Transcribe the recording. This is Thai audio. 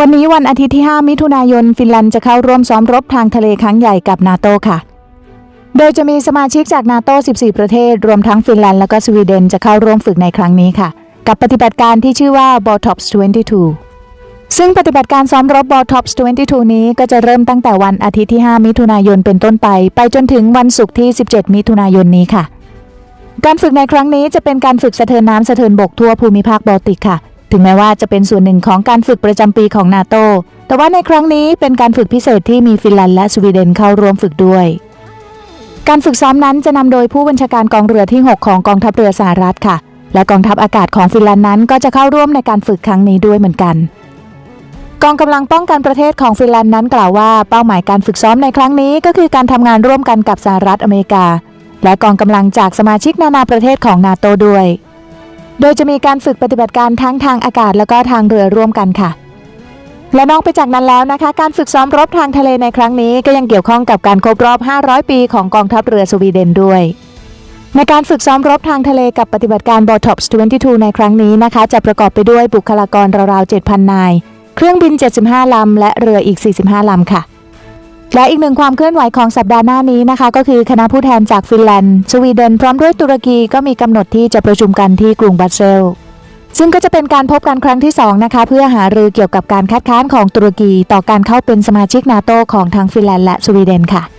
วันนี้วันอาทิตย์ที่ 5 มิถุนายน ฟินแลนด์จะเข้าร่วมซ้อมรบทางทะเลครั้งใหญ่กับนาโตค่ะ โดยจะมีสมาชิกจากนาโต 14 ประเทศ รวมทั้งฟินแลนด์และก็สวีเดนจะเข้าร่วมฝึกในครั้งนี้ค่ะ กับปฏิบัติการที่ชื่อว่า b o t o p s 22 ซึ่งปฏิบัติการซ้อมรบ b o t o p s 22 นี้ก็จะเริ่มตั้งแต่วันอาทิตย์ที่ 5 มิถุนายนเป็นต้นไป ไปจนถึงวันศุกร์ที่ 17 มิถุนายนนี้ค่ะ การฝึกในครั้งนี้จะเป็นการฝึกสะเทินน้ำสะเทินบกทั่วภูมิภาคบอลติกค่ะ ถึงแม้ว่าจะเป็นส่วนหนึ่งของการฝึกประจำปีของนาโต แต่ว่าในครั้งนี้เป็นการฝึกพิเศษที่มีฟินแลนด์และสวีเดนเข้าร่วมฝึกด้วย การฝึกซ้อมนั้นจะนำโดยผู้บัญชาการกองเรือที่ 6 ของกองทัพเรือสหรัฐค่ะ และกองทัพอากาศของฟินแลนด์นั้นก็จะเข้าร่วมในการฝึกครั้งนี้ด้วยเหมือนกัน กองกำลังป้องกันประเทศของฟินแลนด์นั้นกล่าวว่าเป้าหมายการฝึกซ้อมในครั้งนี้ ก็คือการทำงานร่วมกันกับสหรัฐอเมริกา และกองกำลังจากสมาชิกนานาประเทศของนาโตด้วย โดยจะมีการฝึกปฏิบัติการทั้งทางอากาศแล้วก็ทางเรือร่วมกันค่ะ และนอกไปจากนั้นแล้วนะคะ การฝึกซ้อมรบทางทะเลในครั้งนี้ ก็ยังเกี่ยวข้องกับการครบรอบ 500 ปีของกองทัพเรือสวีเดนด้วย ในการฝึกซ้อมรบทางทะเลกับปฏิบัติการ b o t o p s 22 ในครั้งนี้นะคะ จะประกอบไปด้วยบุคลากรราวๆ 7,000 นาย เครื่องบิน 75 ลำ และเรืออีก 45 ลำค่ะ และอีกหนึ่งความเคลื่อนไหวของสัปดาห์หน้านี้นะคะ ก็คือคณะผู้แทนจากฟินแลนด์สวีเดนพร้อมด้วยตุรกีก็มีกำหนดที่จะประชุมกันที่กรุงบรัสเซลซึ่งก็จะเป็นการพบกันครั้งที่ 2 นะคะ เพื่อหารือเกี่ยวกับการคัดค้านของตุรกี ต่อการเข้าเป็นสมาชิกนาโตของทั้งฟินแลนด์และสวีเดนค่ะ